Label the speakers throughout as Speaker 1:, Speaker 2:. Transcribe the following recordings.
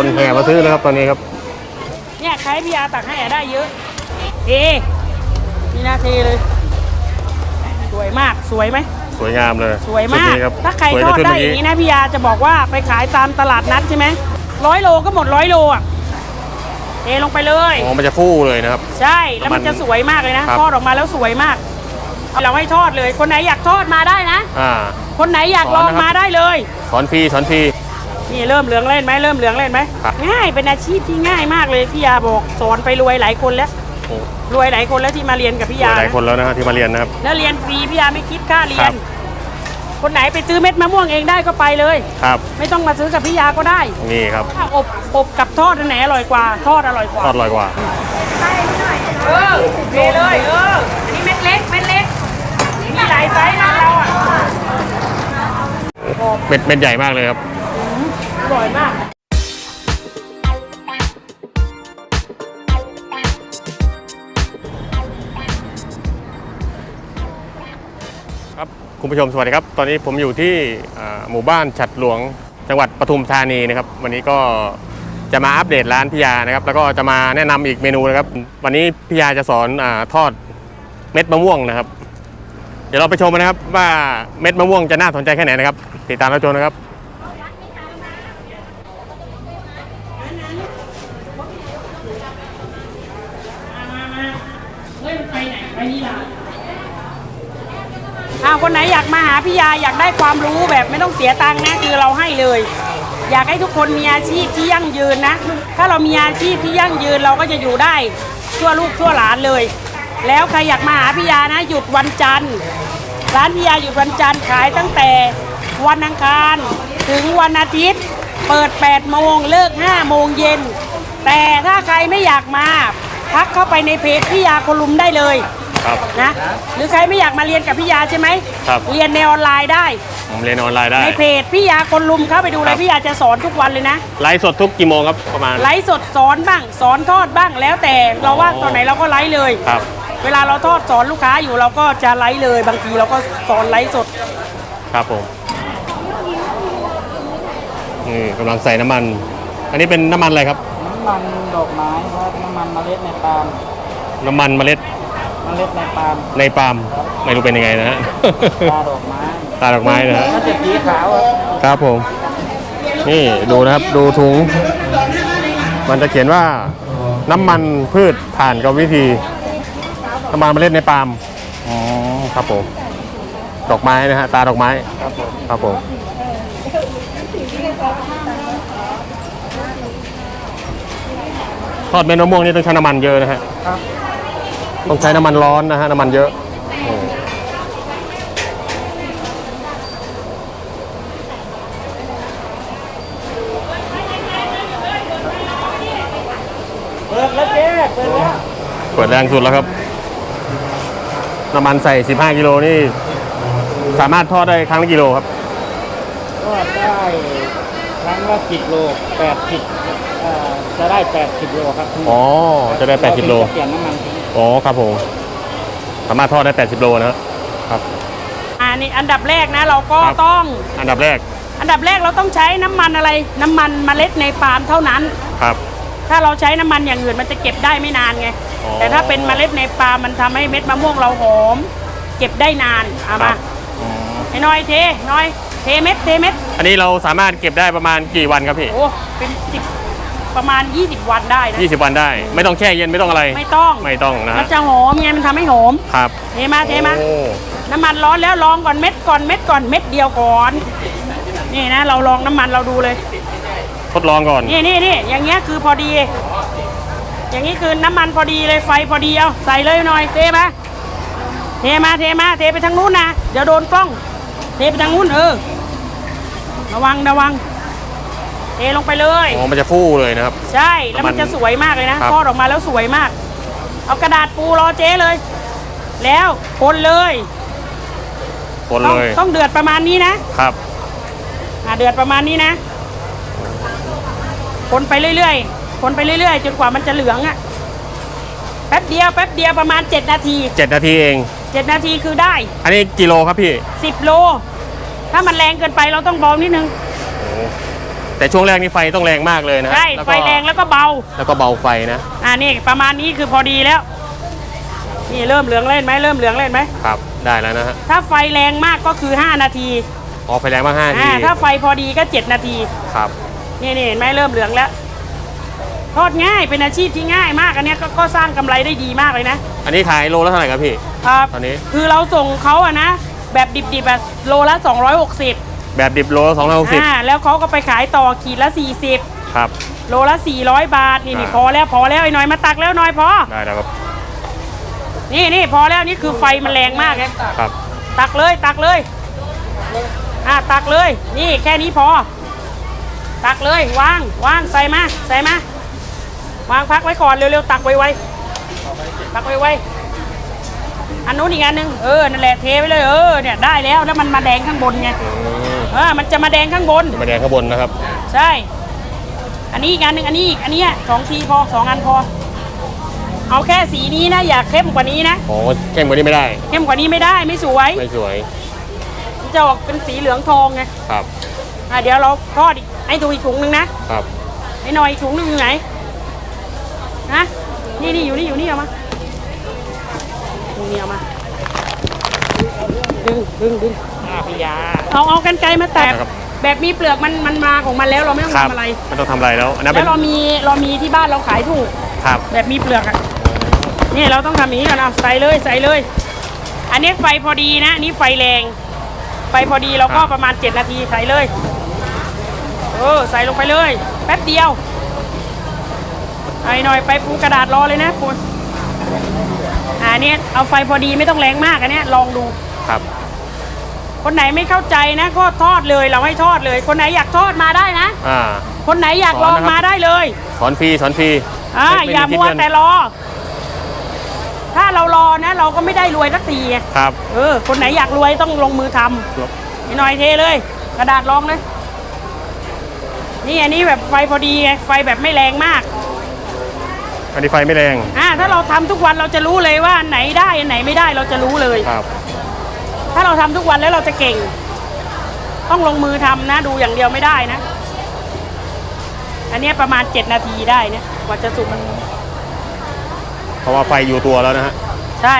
Speaker 1: คนแห่มาซื้อนะครับตอนนี้ครับ
Speaker 2: เนี่ยใครพี่อาตักให้อะได้เยอะเทนี่นาเทเลย สวยมากสวยไหม
Speaker 1: สวยงามเลย
Speaker 2: สวยมา
Speaker 1: ชุ
Speaker 2: ก
Speaker 1: นี้ครับ
Speaker 2: ถ้าใคร
Speaker 1: สวย
Speaker 2: ทอด
Speaker 1: ชุ
Speaker 2: ได้
Speaker 1: เมื่
Speaker 2: อย่างนี้นะพี่ยาจะบอกว่าไปขายตามตลาดนัดใช่ไหมร้อยโลก็หมดร้อยโลอะเทลงไปเลย
Speaker 1: อ๋อมันจะฟู่เลยนะครับ
Speaker 2: ใช่แล้วมัน
Speaker 1: มัน
Speaker 2: จะสวยมากเลยนะ
Speaker 1: ครับ
Speaker 2: ทอดออกมาแล้วสวยมาก เราให้ทอดเลย คนไหนอยากทอดมาได้นะ
Speaker 1: อ่า
Speaker 2: คนไหนอยากลอง
Speaker 1: สอนนะครับ
Speaker 2: มาได้เลย
Speaker 1: สอนฟรีสอนฟรี
Speaker 2: นี่เริ่มเหลืองเล่นไหมเริ่มเหลืองเล่นไหม
Speaker 1: ครับ
Speaker 2: ง่ายเป็นอาชีพที่ง่ายมากเลยพี่ยาบอกสอนไปรวยหลายคนแล้ว
Speaker 1: โอ้
Speaker 2: รวยหลายคนแล้วที่มาเรียนกับพี่
Speaker 1: ห
Speaker 2: ยา
Speaker 1: ลาย
Speaker 2: นะ
Speaker 1: คนแล้วนะฮะที่มาเรียนนะครับ
Speaker 2: แล้วเรียนฟรีพี่ยาไม่คิดค่าเรีย
Speaker 1: ครั
Speaker 2: น
Speaker 1: บ
Speaker 2: คนไหนไปซื้อเม็ดมะม่วงเองได้ก็ไปเลย
Speaker 1: ครับ
Speaker 2: ไม่ต้องมาซื้อกับพี่ยาก็ได้
Speaker 1: นี่ครับ
Speaker 2: ถ้าอบอบกับทอดอันไหนอร่อยกว่าทอดอร่อยกว่า
Speaker 1: ทอดอร่อยกว่า
Speaker 2: เออเทเลยเออ อันนี้เม็ดเล็กเม็ดเล็ก มีหลายไซส์นะเราอะ
Speaker 1: เม็ดเม็ดใหญ่มากเลยครับ
Speaker 2: อ ร่อยมาก
Speaker 1: ครับคุณผู้ชมสวัสดีครับ ตอนนี้ผมอยู่ที่หมู่บ้านฉัดหลวงจังหวัดปทุมธานีนะครับ วันนี้ก็จะมาอัปเดตร้านพิยานะครับ แล้วก็จะมาแนะนำอีกเมนูนะครับ วันนี้พิยาจะสอนอทอดเม็ดมะม่วงนะครับ เดี๋ยวเราไปชมกันนะครับว่าเม็ดมะม่วงจะน่าสนใจแค่ไหนนะครับ ติดตามเรับชมนะครับ
Speaker 2: มามามาเฮ้ยมันไปไหนไปนี่ล่ะ อ้าวคนไหนอยากมาหาพี่ยาอยากได้ความรู้แบบไม่ต้องเสียตังค์นะคือเราให้เลย อยากให้ทุกคนมีอาชีพที่ยั่งยืนนะ ถ้าเรามีอาชีพที่ยั่งยืนเราก็จะอยู่ได้ทั่วลูกทั่วหลานเลย แล้วใครอยากมาหาพี่ยานะ หยุดวันจันทร์ร้านพี่ยาหยุดวันจันทร์ขายตั้งแต่วันอังคารถึงวันอาทิตย์ เปิด 8 โมงเลิก 5 โมงเย็น แต่ถ้าใครไม่อยากมา ทักเข้าไปในเพจพี่ยาคนลุมได้เลย
Speaker 1: ครับ
Speaker 2: นะหรือใครไม่อยากมาเรียนกับพี่ยาใช่ไหม
Speaker 1: ครับ
Speaker 2: เรียนในออนไลน์ได้
Speaker 1: ผมเรียนออนไลน์ได้
Speaker 2: ในเพจพี่ยาคนลุมเข้าไปดูเล
Speaker 1: ครั
Speaker 2: ย
Speaker 1: บ
Speaker 2: พี่ยาจะสอนทุกวันเลยนะ
Speaker 1: ไลฟ์สดทุกกี่โมงครับประมาณ
Speaker 2: ไลฟ์สดสอนบ้าง สอนทอดบ้างแล้วแต่เราว่างตอนไหนเราก็ไลฟ์เลย
Speaker 1: ครับ
Speaker 2: เวลาเราทอดสอนลูกค้าอยู่เราก็จะไลฟ์เลย บางทีเราก็สอนไลฟ์สด
Speaker 1: ครับผมนี่กำลังใส่น้ำมัน อันนี้เป็นน้ำมันอะไรครับ
Speaker 3: น้ำมันดอกไม้ครับน้ำมันเมล็ดในปาล์ม
Speaker 1: น้ำมันเมล็ด
Speaker 3: เมล็ดในปาล์ม
Speaker 1: ในปาล์มไม่รู้เป็นยังไงนะฮะ
Speaker 3: ตาดอกไม้
Speaker 1: ตาดอกไม้นะฮะ
Speaker 3: ถ้าจะสีขาวครับ
Speaker 1: ครับผม นี่ดูนะครับดูถุง มันจะเขียนว่าน้ำมันพืชผ่านกรรมวิธีน้ำมันเมล็ดในปาล์มอ๋อครับผม ดอกไม้นะฮะตาดอกไม้
Speaker 3: ครับผม
Speaker 1: ครับผมทอดเม็ดมะม่วงนี่ต้องใช้น้ำมันเยอะนะฮะ
Speaker 3: ครับ
Speaker 1: ต้องใช้น้ำมันร้อนนะฮะ น้ำมันเยอะโอ้
Speaker 3: เปิดแล้วเจ๊เปิดแล้ว
Speaker 1: เปิดแรงสุดแล้วครับ น้ำมันใส่ 15 กิโลนี่ สามารถทอดได้ครั้งละกิโลครับ
Speaker 3: ก็ได้ครั้งละสิบโลแปดสิบเอ่อจะได้แปดสิบโลครับ
Speaker 1: อ๋อจะได้80โล
Speaker 3: เราถึงจะเปลี่ยนน้ำมันทิ้ง
Speaker 1: อ๋อครับผม สามารถทอดได้ 80 โลนะครับครับ
Speaker 2: อันนี้อันดับแรกนะเราก็
Speaker 1: ครับ
Speaker 2: ต้อง
Speaker 1: อันดับแรก
Speaker 2: อันดับแรกเราต้องใช้น้ำมันอะไร น้ำมันเมล็ดในปาล์มเท่านั้น
Speaker 1: ครับ
Speaker 2: ถ้าเราใช้น้ำมันอย่างอื่นมันจะเก็บได้ไม่นานไง
Speaker 1: อ๋อ
Speaker 2: แต่ถ้าเป็นเมล็ดในปาล์มมันทำให้เม็ดมะม่วงเราหอม เก็บได้นานเอา
Speaker 1: ครั
Speaker 2: มา
Speaker 1: บ
Speaker 2: ไอ้น้อยเทน้อย เทเม็ดเทเม็ด
Speaker 1: อันนี้เราสามารถเก็บได้ประมาณกี่วันครับพี่
Speaker 2: โอ้เป็นสิบ ประมาณ 20 วันได้นะ
Speaker 1: 20 วันได้ ไม่ต้องแช่เย็นไม่ต้องอะไร
Speaker 2: ไม่ต้อง
Speaker 1: ไม่ต้องนะ
Speaker 2: มัน
Speaker 1: ฮะ
Speaker 2: จะหอมไงมันทำให้หอม
Speaker 1: ครับ
Speaker 2: เทมาเทมา
Speaker 1: โอ้
Speaker 2: น้ำมันร้อนแล้วลองก่อนเม็ดก่อนเม็ดก่อนเม็ดเดียวก่อน นี่นะ เราลองน้ำมันเราดูเลย
Speaker 1: ทดลองก่อน
Speaker 2: นี่นี่นี่อย่างเงี้ยคือพอดี อย่างนี้คือน้ำมันพอดีเลยไฟพอดีเอาใส่เลยหน่อยเทมาเทมาเทมาเทไปทางนู้นนะเดี๋ยวโดนกล้อง เทไปทางนู้นเออระวังระวัง เทลงไปเลย
Speaker 1: อ๋อมันจะฟู่เลยนะครับ
Speaker 2: ใช่แล้วมัน
Speaker 1: มัน
Speaker 2: จะสวยมากเลยนะครับ ทอดออกมาแล้วสวยมาก เอากระดาษปูรอเจ๊เลย แล้วคนเลย
Speaker 1: คน
Speaker 2: ต้อง
Speaker 1: เลย
Speaker 2: ต้องเดือดประมาณนี้นะครับอะเดือดประมาณนี้นะ คนไปเรื่อยๆ คนไปเรื่อยๆ จนกว่ามันจะเหลืองอะ่ะแป๊บเดียวแป๊บเดียวประมาณ 7 นาที
Speaker 1: 7นาทีเอง
Speaker 2: 7 นาทีคือได้
Speaker 1: อันนี้กิโลครับพี่
Speaker 2: 10 โล ถ้ามันแรงเกินไปเราต้องเบานิดนึง
Speaker 1: โอ้ แต่ช่วงแรกนี่ไฟต้องแรงมากเลยนะฮะ
Speaker 2: ใช่
Speaker 1: แล้ว
Speaker 2: ไฟ
Speaker 1: ก็
Speaker 2: แรงแล้วก็เบา
Speaker 1: แล้วก็เบาไฟนะ
Speaker 2: อ่านี่ประมาณนี้คือพอดีแล้ว นี่เริ่มเหลืองเล่นไหมเริ่มเหลืองเล่นไหม
Speaker 1: ครับ ได้แล้วนะฮะ
Speaker 2: ถ้าไฟแรงมากก็คือ 5 นาที
Speaker 1: พอไฟแรงมากห้าที
Speaker 2: อ่าถ้าไฟพอดีก็ 7 นาที
Speaker 1: ครับ
Speaker 2: นี่นี่เห็นไหมเริ่มเหลืองแล้ว ทอดง่ายเป็นอาชีพที่ง่ายมากอันเนี้ยก็ก็สร้างกำไรได้ดีมากเลยนะ
Speaker 1: อันนี้ขายโลละเท่าไหร่ครับพี่
Speaker 2: ครับ
Speaker 1: ตอนนี้
Speaker 2: คือเราส่งเขาอะนะ แบบดิบๆอะโลละ 260
Speaker 1: แบบดิบโลละสองร้อยหกสิบ
Speaker 2: อ่าแล้วเขาก็ไปขายต่อขีดละ 40
Speaker 1: ครับ
Speaker 2: โลละ 400 บาท นี่นี่
Speaker 1: อ่า
Speaker 2: พอแล้วพอแล้วไอ้หน้อยมาตักแล้วหน้อยพอ
Speaker 1: ได้แล้วครับ
Speaker 2: นี่นี่พอแล้วนี่คือไฟมันแรงมากเลย
Speaker 1: ครับ
Speaker 2: ตักเลยตักเลยอ่าตักเลย นี่แค่นี้พอ ตักเลยวางวางใส่มาใส่มาวางพักไว้ก่อนเร็วๆตักไวๆตักไวๆอันนู้นอีกอันหนึงเออนั่นแหละเทไปเลยเออเนี่ยได้แล้วแล้วมันมาแดงข้างบนไง
Speaker 1: อืม
Speaker 2: เออมันจะมาแดงข้างบน
Speaker 1: มาแดงข้างบนนะครับ
Speaker 2: ใช่ อันนี้อีกอันหนึ่งอันนี้อีกอันเนี้ยสองทีพอสองอันพอ เอาแค่สีนี้นะ อย่าเข้มกว่านี้นะ
Speaker 1: โอ้เข้มกว่านี้ไม่ได้
Speaker 2: เข้มกว่านี้ไม่ได้ไม่สวย
Speaker 1: ไม่สวย
Speaker 2: มันจะออกเป็นสีเหลืองทองไง
Speaker 1: ครับ
Speaker 2: อะเดี๋ยวเราทอดอีกให้ดูอีกถุงหนึงนะครับไอ้หน่อยอีกถุงหนึงอยู่ไหนฮะนี่นี่อยู่นี่อยู่นี่เอามาถุงนี้เอามาดึงดึงดึง อ่าพี่ยา เอาเอากันไกลมาแตะ
Speaker 1: ครับ
Speaker 2: แบบมีเปลือกมันมันมาของมันแล้วเราไม่ต้อง
Speaker 1: ครับ
Speaker 2: ทำอะไร
Speaker 1: ไม่ต้องทำอะไรแล้วอันนั้น
Speaker 2: แล้
Speaker 1: เป็น
Speaker 2: วเรามีเรามีที่บ้านเราขายถูก
Speaker 1: ครับ
Speaker 2: แบบมีเปลือกอะนี่เราต้องทำอย่างนี้ก่อนเอาใส่เลยใส่เลย อันนี้ไฟพอดีนะอันนี้ไฟแรง ไฟพอดีเราก็ประมาณ 7 นาทีใส่เลย เออใส่ลงไปเลย แป๊บเดียวไอ้หน่อยไปปูกระดาษรอเลยนะคุณอ่าเนี่ยเอาไฟพอดีไม่ต้องแรงมากอันเนี้ยลองดู
Speaker 1: ครับ
Speaker 2: คนไหนไม่เข้าใจนะก็ทอดเลยเราให้ทอดเลย คนไหนอยากทอดมาได้นะ
Speaker 1: อ่า
Speaker 2: คนไหนอยากลอง
Speaker 1: สอนนะครับ
Speaker 2: มาได้เลย
Speaker 1: สอนฟรีสอนฟรี
Speaker 2: อ่า
Speaker 1: ไอ
Speaker 2: ย่า
Speaker 1: คิด
Speaker 2: มัว
Speaker 1: เงิน
Speaker 2: แต่รอ ถ้าเรารอนะ เราก็ไม่ได้รวยสักทีไง
Speaker 1: ครับ
Speaker 2: เออ คนไหนอยากรวยต้องลงมือทำนี่หน่อยเทเลย กระดาษรองเลยนี่อันนี้แบบไฟพอดีไงไฟแบบไม่แรงมาก
Speaker 1: อันนี้ไฟไม่แรง
Speaker 2: อ่าถ้าเราทำทุกวันเราจะรู้เลยว่าอันไหนได้อันไหนไม่ได้เราจะรู้เลย
Speaker 1: ครับ
Speaker 2: ถ้าเราทำทุกวันแล้วเราจะเก่ง ต้องลงมือทำนะ ดูอย่างเดียวไม่ได้นะ อันเนี้ยประมาณ7นาทีได้นะกว่าจะสุกมัน
Speaker 1: เพราะว่าไฟอยู่ตัวแล้วนะฮะ
Speaker 2: ใช่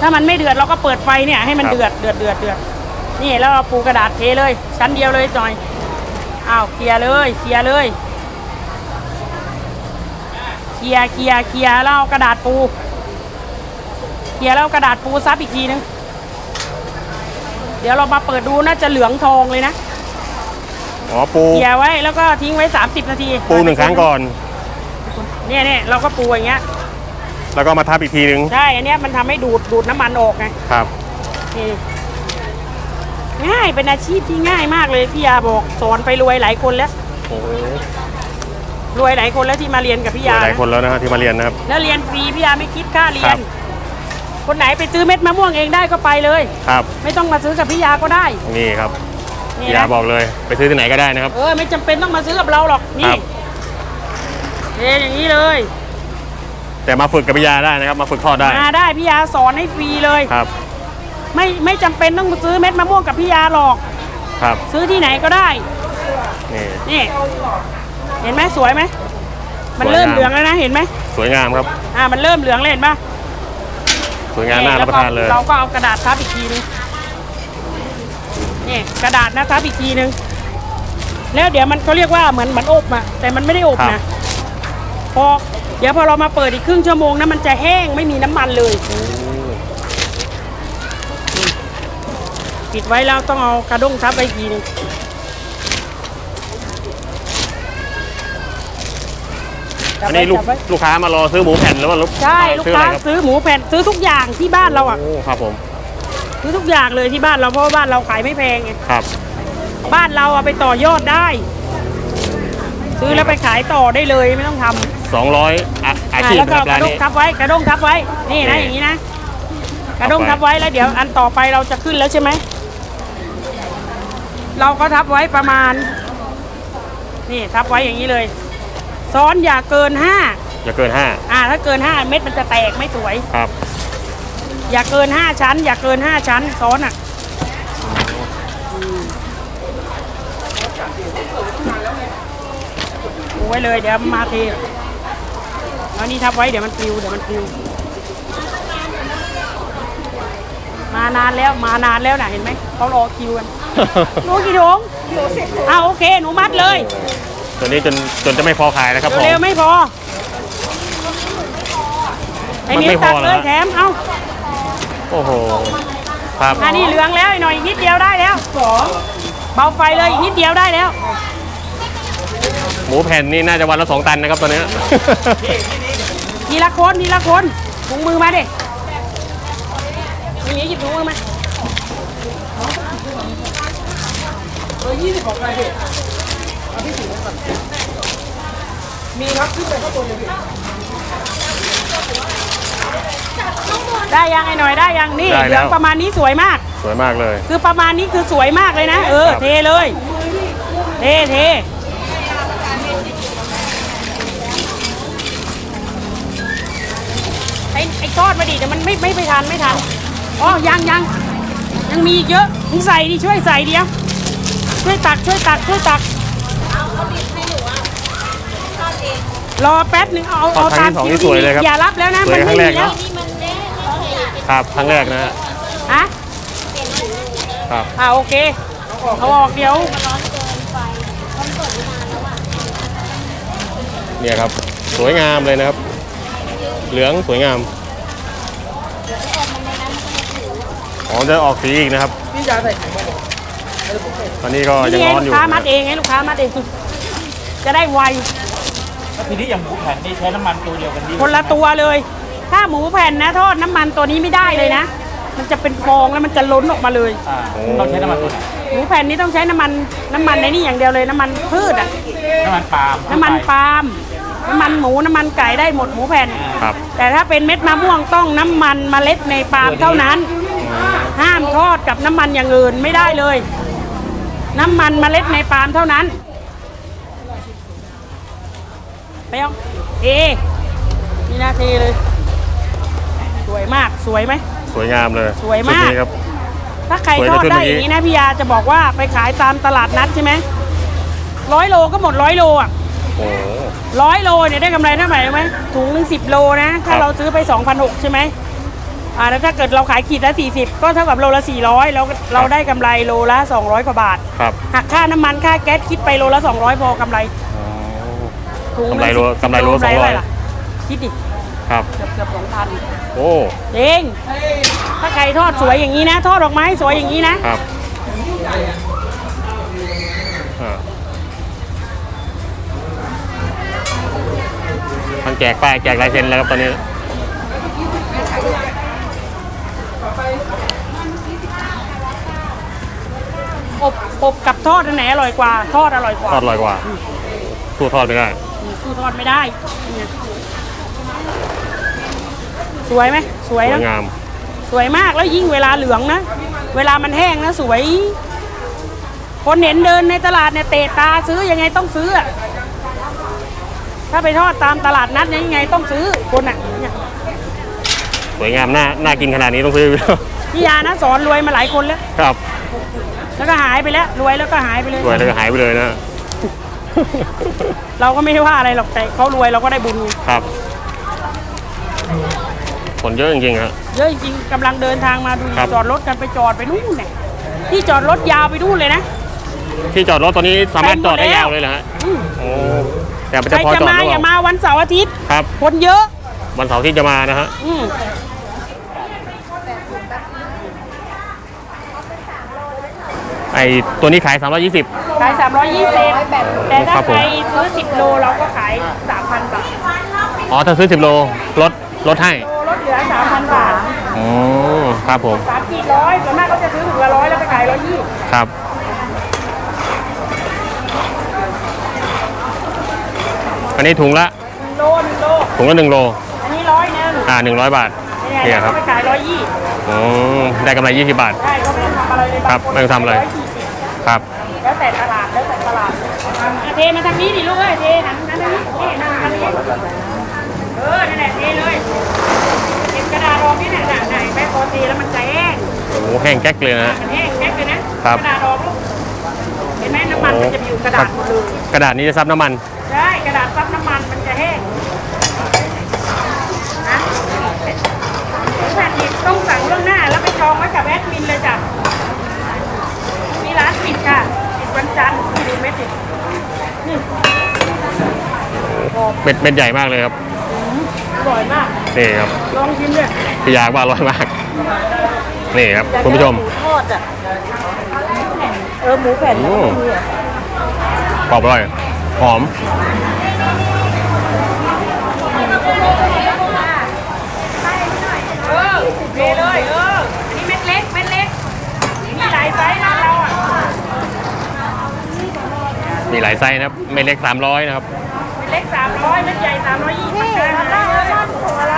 Speaker 2: ถ้ามันไม่เดือดเราก็เปิดไฟเนี่ย ให้มัน
Speaker 1: ครับ
Speaker 2: เดือดเดือดเดือดเดือดนี่แล้วเราปูกระดาษเทเลย ชั้นเดียวเลยหน่อยอ้าวเคลียร์เลยเคลียร์เลยเคลียร์เคลียร์เคลียร์แล้วเอากระดาษปูเคลียร์แล้วเอากระดาษปูซับอีกทีนึง เดี๋ยวเรามาเปิดดูน่าจะเหลืองทองเลยนะ
Speaker 1: อ๋อปู
Speaker 2: เคลียร์ไว้แล้วก็ทิ้งไว้ 30 นาที
Speaker 1: ปูหนึ่งครั้งก่อน
Speaker 2: เนี่ยเนี่ยเราก็ปูอย่างเงี้ย
Speaker 1: แล้วก็มาทับอีกทีนึง
Speaker 2: ใช่อันเนี้ยมันทำให้ดูดดูดน้ำมันออกไง
Speaker 1: ครับ
Speaker 2: นี่ง่ายเป็นอาชีพที่ง่ายมากเลยพี่ยาบอกสอนไปรวยหลายคนแล้ว
Speaker 1: โอ้โห
Speaker 2: รวยหลายคนแล้วที่มาเรียนกับพี่ยา
Speaker 1: หลายคนแล้วนะฮะที่มาเรียนนะครับ
Speaker 2: แล้วเรียนฟรีพี่ยาไม่คิดค่าเรีย
Speaker 1: ครั
Speaker 2: น
Speaker 1: บ
Speaker 2: คนไหนไปซื้อเม็ดมะม่วงเองได้ก็ไปเลย
Speaker 1: ครับ
Speaker 2: ไม่ต้องมาซื้อกับพี่ยาก็ได้
Speaker 1: นี่ครับ
Speaker 2: นี่
Speaker 1: พี่ยา
Speaker 2: นะ
Speaker 1: บอกเลยไปซื้อที่ไหนก็ได้นะครับ
Speaker 2: เออไม่จำเป็นต้องมาซื้อกับเราหรอก
Speaker 1: ค
Speaker 2: นี่
Speaker 1: รับ
Speaker 2: เทอย่างนี้เลย
Speaker 1: แต่มาฝึกกับพี่ยาได้นะครับ มาฝึกทอดได้
Speaker 2: มาได้พี่ยาสอนให้ฟรีเลย
Speaker 1: ครับ
Speaker 2: ไม่ไม่จำเป็นต้องมาซื้อเม็ดมะม่วงกับพี่ยาหรอก
Speaker 1: ครับ
Speaker 2: ซื้อที่ไหนก็ได้
Speaker 1: นี่
Speaker 2: นี่ เห็นไหมสวยไหมมัน
Speaker 1: สวยงาม
Speaker 2: เริ่มเหลืองแล้วนะเห็นไหม
Speaker 1: สวยงามครับ
Speaker 2: อ่ามันเริ่มเหลืองเลยเห็นปะ
Speaker 1: สวยงามน่ารับประทานเลย
Speaker 2: เราก็เอากระดาษทับอีกทีนึงนี่กระดาษนะทับอีกทีนึง แล้วเดี๋ยวมันก็เรียกว่าเหมือนเหมือนอบอะแต่มันไม่ได้อบ
Speaker 1: ครั
Speaker 2: นะ
Speaker 1: บ
Speaker 2: พอเดี๋ยวพอเรามาเปิดอีกครึ่งชั่วโมงนะมันจะแห้งไม่มีน้ำมันเลยปิดไว้แล้วต้องเอากระด้งทับไว้อีกทีนึงจับ
Speaker 1: อัน
Speaker 2: ไว้
Speaker 1: นี้ลูก
Speaker 2: จับไว้
Speaker 1: ลูกค้ามารอซื้อหมูแผ่นหรือว่าลูก
Speaker 2: ใช่ลูก
Speaker 1: ซื้อ
Speaker 2: ค้า
Speaker 1: อะไรครับ
Speaker 2: ซื้อหมูแผ่นซื้อทุกอย่างที่บ้านเราอะ
Speaker 1: โอ้ครับผม
Speaker 2: ซื้อทุกอย่างเลยที่บ้านเราเพราะว่าบ้านเราขายไม่แพงไง
Speaker 1: ครับ
Speaker 2: บ้านเราเอาไปต่อยอดได้ ซื้อแล้วไปขายต่อได้เลยไม่ต้องทำ
Speaker 1: 200อาอาชีพ
Speaker 2: แล้ว
Speaker 1: นะ
Speaker 2: ก็
Speaker 1: ครับ
Speaker 2: ก
Speaker 1: ร้า
Speaker 2: ระ
Speaker 1: น
Speaker 2: ด้ง
Speaker 1: นี้
Speaker 2: ทับไว้กระด้งทับไว้นี่นะ
Speaker 1: นี่
Speaker 2: อย่างนี้นะกระด้งทับไว้แล้วเดี๋ยวอันต่อไปเราจะขึ้นแล้วใช่ไหมเราก็ทับไว้ประมาณ นี่ทับไว้อย่างนี้เลย ซ้อนอย่าเกินห้า
Speaker 1: อย่าเกิน
Speaker 2: อ่า ถ้าเกินห้าเม็ดมันจะแตกไม่สวย
Speaker 1: 5ครับ
Speaker 2: อย่าเกินห้าชั้น อย่าเกินห้าชั้นซ้อนอะไว้เลยเดี๋ยวมาเทเอานี่ทับไว้เดี๋ยวมันปลิวเดี๋ยวมันปลิว มานานแล้วมานานแล้วนะเห็นไหมเขารอคิวกัน หนูกี่ถุงอ่าโอเค หนูมัดเลย
Speaker 1: ตัวนี้จนจนจะไม่พอขายนะครับผม
Speaker 2: เร็วๆไม่พอไอ้
Speaker 1: มัน
Speaker 2: นี่
Speaker 1: ไม่พ
Speaker 2: ตั
Speaker 1: อกเหร
Speaker 2: เล
Speaker 1: อ
Speaker 2: ยแถมเอา
Speaker 1: โอ้โห ครับ
Speaker 2: อันนี้เหลืองแล้วอีกหน่อยอีกนิดเดียวได้แล้วเบาไฟเลยอีกนิดเดียวได้แล้ว
Speaker 1: หมูแผ่นนี่น่าจะวันละสองตันนะครับตอนนี้
Speaker 2: ทีละคนทีละคนถุงมือมาดิมีหยิบถุงมือมา ได้ยังไอ้หน่อยได้ยังนี่
Speaker 1: ได้
Speaker 2: เห
Speaker 1: แล้ว
Speaker 2: ลืองประมาณนี้สวยมาก
Speaker 1: สวยมากเลย
Speaker 2: คือประมาณนี้คือสวยมากเลยนะ เออ
Speaker 1: ครับ
Speaker 2: เทเลย เทเทไอ้ไอ้ทอดมาดิแต่มันไม่ไม่ไปทันไม่ทันอ๋อยังยังยังมีอีกเยอะมึงใส่ดิช่วยใส่เดียวช่วยตักช่วยตักช่วยตัก รอแป๊บหนึ่งเอาเอา
Speaker 1: ทอดครั้
Speaker 2: ตางม
Speaker 1: ที่สองนี่
Speaker 2: คิว
Speaker 1: สวยเลยครับ
Speaker 2: อย่ารับแล้วนะ
Speaker 1: สวย
Speaker 2: มันไม่
Speaker 1: ครั้งแร
Speaker 2: มี
Speaker 1: ก
Speaker 2: แล้ว
Speaker 1: เนอะครับครั้งแรกนะฮะ
Speaker 2: ฮะ
Speaker 1: ครับ
Speaker 2: อ่าโอเคเอาออกเดี๋ยว
Speaker 1: เนี่ยครับสวยงามเลยนะครับ เหลืองสวยงามอ๋อจะออกสีอีกนะครับตอนนี้ก็ยัง
Speaker 2: นี่ไง
Speaker 1: ร้อน
Speaker 2: ลู
Speaker 1: อกยู่
Speaker 2: ค้ามัดเองไงลูกค้ามัดเองจะได้ไว
Speaker 3: แล้วทีนี้อย่างหมูแผ่นนี่ใช้น้ำมันตัวเดียวกันดี
Speaker 2: คนละตัวเลย ถ้าหมูแผ่นนะทอดน้ำมันตัวนี้ไม่ได้เลยนะ มันจะเป็นฟองแล้วมันจะล้นออกมาเลย
Speaker 3: อ่าเราใช้น้ำมันตัวไหน
Speaker 2: หมูแผ่นนี้ต้องใช้น้ำมันน้ำมันในนี่อย่างเดียวเลยน้ำมันพืชอะ
Speaker 3: น้ำมันปาล์ม
Speaker 2: น้ำมันปาล์มน้ำมันหมูน้ำมันไก่ได้หมดหมูแผ่น
Speaker 1: ครับ
Speaker 2: แต่ถ้าเป็นเม็ดมะม่วงต้องน้ำมันเมล็ดในปาล์มเท่านั้น ห้ามทอดกับน้ำมันอย่างอื่นไม่ได้เลย น้ำมันเมล็ดในปาล์มเท่านั้น ไปเอาเอนี่นาทีเลย สวยมากสวยไหม
Speaker 1: สวยงามเลย
Speaker 2: สวยมาก
Speaker 1: ชุดนี้ครับ
Speaker 2: ถ้าใคร
Speaker 1: สวย
Speaker 2: ท
Speaker 1: ก
Speaker 2: อ
Speaker 1: ว่า
Speaker 2: ด
Speaker 1: ชุด
Speaker 2: ได้
Speaker 1: เมื่อกี้
Speaker 2: อย่างนี้นะพี่ยาจะบอกว่าไปขายตามตลาดนัดใช่ไหมร้อยโลก็หมดร้อยโลอะ
Speaker 1: โอ้โห
Speaker 2: ร้อยโลเนี่ยได้กำไรเท่าไหร่รู้ไหมถุงหนึ่งสิบโลนะ
Speaker 1: ครั
Speaker 2: ถ้า
Speaker 1: บ
Speaker 2: เราซื้อไป2 0 0 6ใช่ไหมอ่าแล้วถ้าเกิดเราขายขีดละ40ก็เท่ากับโลละ400แล้วเราได้กำไรโลละ200กว่าบาท
Speaker 1: ครับ
Speaker 2: หักค่าน้ำมันค่าแก๊สคิดไปโลละ 200 พอกำไร ถุง
Speaker 1: กำไรโล
Speaker 2: หนึ่ง10
Speaker 1: กำไรโล
Speaker 2: 10
Speaker 1: สองร้อย
Speaker 2: เท่าไหล่ะคิดดิ
Speaker 1: ครับ
Speaker 2: เกือบเกือบสองพัน
Speaker 1: โอ้
Speaker 2: เองถ้าใครทอดสวยอย่างนี้นะ ทอดออกมาให้สวยอย่างนี้นะ
Speaker 1: ครับอ่าทางแจกป้ายแจกลายเซ็นแล้วครับตอนนี้
Speaker 2: อบอบกับทอดอันไหนอร่อยกว่า ทอดอร่อยกว่า
Speaker 1: ทอดอร่อยกว่าสู้ทอดไม่ได้
Speaker 2: อืม สู้ทอดไม่ได้เนี่ยสวยไหมสวย
Speaker 1: สว
Speaker 2: นะ
Speaker 1: ยงาม
Speaker 2: สวยมากแล้วยิ่งเวลาเหลืองนะ เวลามันแห้งนะสวย คนเห็นเดินในตลาดเนี่ยเตะตาซื้อยังไงต้องซื้ออะถ้าไปทอดตามตลาดนัดเนี่ยยังไงต้องซื้อคนอะเนี่ย
Speaker 1: สวยงามน่าน่ากินขนาดนี้ต้องซื้อ
Speaker 2: พี่ยานะสอนรวยมาหลายคนแล้ว
Speaker 1: ครับ
Speaker 2: แล้วก็หายไปแล้วรวยแล้วก็หายไปเลย
Speaker 1: รวยแล้วก็หายไปเลยนะ
Speaker 2: เราก็ไม่ได้ว่าอะไรหรอกแต่เขารวยเราก็ได้บุญไง
Speaker 1: ครับ คนเยอะจริงๆครับ
Speaker 2: เยอะจริงๆกำลังเดินทางมาดู
Speaker 1: ครับ
Speaker 2: จอดรถกันไปจอดไปนู่นเนี่ยที่จอดรถยาวไปนู่นเลยนะ
Speaker 1: ที่จอดรถตอนนี้สามารถ
Speaker 2: เต็มหม
Speaker 1: จ
Speaker 2: ด
Speaker 1: อดได้
Speaker 2: แล้ว
Speaker 1: ยาวเลยเหรอฮะ
Speaker 2: อืม
Speaker 1: โอ้แต่มัน
Speaker 2: ใค
Speaker 1: จะ
Speaker 2: ร
Speaker 1: พอ
Speaker 2: จะ
Speaker 1: จอด
Speaker 2: มา
Speaker 1: หรือ
Speaker 2: อ
Speaker 1: เป
Speaker 2: ย่า
Speaker 1: ล่า
Speaker 2: มาวันเสาร์อาทิตย์
Speaker 1: ครับ
Speaker 2: คนเยอะ
Speaker 1: วันเสาร์ที่จะมานะฮะ
Speaker 2: อืม
Speaker 1: ไอตัวนี้ขาย 320
Speaker 2: ขาย 320 แต่ถ้า
Speaker 1: ครับผ
Speaker 2: ใค
Speaker 1: ม
Speaker 2: รซื้อ 10 โลเราก็ขาย 3,000 บาท
Speaker 1: อ๋อ ถ้าซื้อ 10 โลลดลดให้
Speaker 2: โลลดเหลือ 3,000 บาท
Speaker 1: อ๋อครับผม
Speaker 2: 3ขีดร้อยส่วนมากเขาจะซื้อถุงละร้อยแล้วไปขายร้อยยี่
Speaker 1: ครับ อันนี้ถุงละ
Speaker 2: โลหนึ่งโล
Speaker 1: ถุงละ1โล
Speaker 2: อันนี้ร้อยหนึง
Speaker 1: อ่า100บาท
Speaker 2: เนี่ย
Speaker 1: เนี่ยค
Speaker 2: เขา
Speaker 1: รับ
Speaker 2: ไปขายร้อยยี่
Speaker 1: อ๋อได้กำไร20บาท
Speaker 2: ได้เขาไม่ต้องทำอะไรเลย
Speaker 1: ครับา
Speaker 2: งน
Speaker 1: ไม่ต้องทำอะไร
Speaker 2: ร้ยสี่สิบ
Speaker 1: ครับ
Speaker 2: แล้วแต่ตลาดแล้วแต่ตลาดอะเทมาทางนี้ดิลูกเอ้ยเทหันหันทางนี้นี่นั่งทางนี้เออนั่นแหละเทเลยเก็บกระดาษรองนี่แหละน่ะไหนแม่พอเทแล้วมันจะแห้ง
Speaker 1: โอ้โหแห้งแก๊กเลยนะฮะ
Speaker 2: มันแห้งแข็งเลยนะครับ กระดาษรองลูกเห็นไหมน้ำมันมันจะมีอยู่กระดาษหมดเลย
Speaker 1: กระดาษนี้จะซับน้ำมัน
Speaker 2: ใใช่กระดาษซับน้ำมันมันจะแห้งนะแผ่นดิบต้องสั่งล่วงหน้าแล้วไปจองไว้กับแอดมินเลยจ้ะมีร้านปิดค่ะปิด วันจันทร์ดูเม็ดดินี่
Speaker 1: เม็ดเม็ดใหญ่มากเลยครับ
Speaker 2: อร่อยมาก
Speaker 1: นี่ครับ
Speaker 2: ลองชิมเลย
Speaker 1: พี่ยาว่าอร่อยมากนี่ครับคุณผู้ชม
Speaker 2: หมูทอดอะเออหมูแผ่น
Speaker 1: โอ้
Speaker 2: ก็มีอะ
Speaker 1: กรอบอร่อยหอม
Speaker 2: เออเทเลยเอออันนี้เม็ดเล็กเม็ดเล็กมีหลายไซส์นะเราอะ
Speaker 1: มีหลายไซส์นะครับไม่เล็ก 300 นะครับ
Speaker 2: เม็ดเล็กสามร้อยเม็ดใหญ่สามร้อยยี่สิบนี่ได้แล้วบ้านของอะไร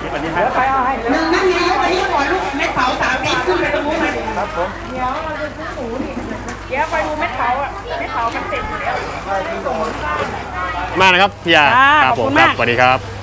Speaker 2: เดี๋ยวไปเอาให้หนึ่งนั่นไงยกไปที่ก่อนลูกเม็ดเผาสามเม็ดขึ้นไปตรงนู้นเลยครับผมเดี๋ยวเราจะซื้อหมูนี่เดี๋ยวไปดูเม็ดเผาอะเม็ดเผามันเสร็จอยู่แล้ว
Speaker 1: มากนะครับพี่ยา
Speaker 2: จ้าขอบคุณมาก
Speaker 1: สวัสดีครับ